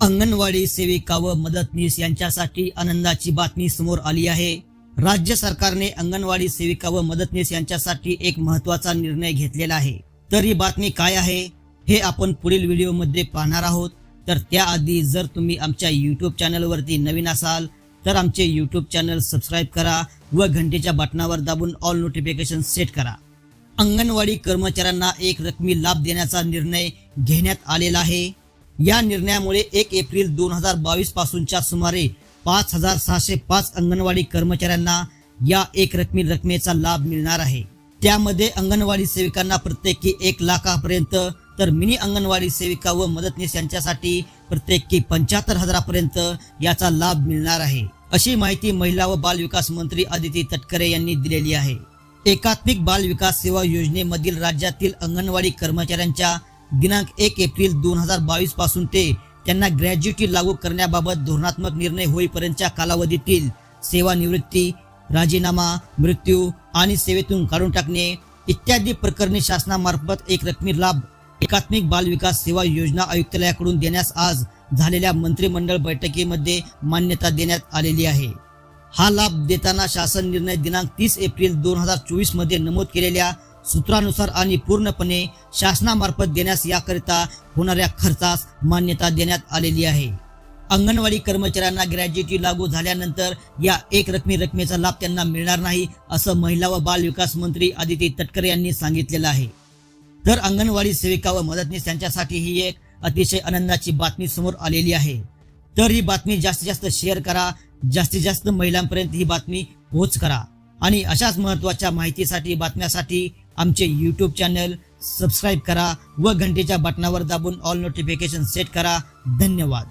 अंगणवाडी सेविका व मदतनीस यांच्यासाठी आनंदाची बातमी समोर आली आहे. राज्य सरकारने अंगणवाडी सेविका व मदतनीस यांच्यासाठी एक महत्त्वाचा निर्णय घेतलेला आहे. तर ही बातमी काय आहे? हे आपण पुढील व्हिडिओमध्ये पाहणार आहोत. तर त्याआधी जर तुम्ही आमच्या यूट्यूब चॅनलवरती नवीन असाल तर आमचे यूट्यूब चॅनल सबस्क्राईब करा व घंटेच्या बटनावर दाबून ऑल नोटिफिकेशन सेट करा. अंगणवाडी कर्मचाऱ्यांना एक रकमी लाभ देण्याचा निर्णय घेण्यात आलेला आहे. या निर्णयामुळे एक एप्रिल दोन हजार बावीस पासूनच्या सुमारे पाच हजार सहाशे पाच अंगणवाडी कर्मचाऱ्यांना या एक रकमी रकमेचा लाभ मिळणार आहे. त्यामध्ये अंगणवाडी सेविकांना प्रत्येकी एक लाखापर्यंत तर मिनी अंगणवाडी सेविका व मदतनीस यांच्यासाठी प्रत्येकी पंच्याहत्तर हजारापर्यंत याचा लाभ मिळणार आहे. अशी माहिती महिला व बाल विकास मंत्री आदिती तटकरे यांनी दिलेली आहे. एकात्मिक बाल विकास सेवा योजनेमधील राज्यातील अंगणवाडी कर्मचाऱ्यांच्या दिनांक एक एप्रिल दोन हजार बावीसपासून ते त्यांना ग्रॅज्युटी लागू करण्याबाबत धोरणात्मक निर्णय होईपर्यंतच्या कालावधीतील सेवानिवृत्ती राजीनामा मृत्यू आणि सेवेतून काढून टाकणे इत्यादी प्रकरणी शासनामार्फत एक रकमी लाभ एकात्मिक बाल विकास सेवा योजना आयुक्तालयाकडून देण्यास आज झालेल्या मंत्रिमंडळ बैठकीमध्ये मान्यता देण्यात आलेली आहे. हा लाभ देताना शासन निर्णय दिनांक तीस एप्रिल दोन हजार चोवीसमध्ये नमूद केलेल्या सूत्रानुसार आणि पूर्णपणे शासनामार्फत देण्यास याकरिता होणाऱ्या खर्चास मान्यता देण्यात आलेली आहे. अंगणवाडी कर्मचाऱ्यांना ग्रॅज्युटी लागू झाल्यानंतर या एक रकमी रकमेचा लाभ त्यांना मिळणार नाही असं महिला व बाल विकास मंत्री आदिती तटकरे यांनी सांगितलेलं आहे. तर अंगणवाडी सेविका व मदतनीस यांच्यासाठी ही एक अतिशय आनंदाची बातमी समोर आलेली आहे. तर ही बातमी जास्तीत जास्त शेअर करा जास्तीत जास्त महिलांपर्यंत ही बातमी पोहोच करा. आणि अशाच महत्त्वाच्या माहितीसाठी बातम्यासाठी आमचे यूट्यूब चॅनल सबस्क्राईब करा व घंटेच्या बटनावर दाबून ऑल नोटिफिकेशन सेट करा. धन्यवाद.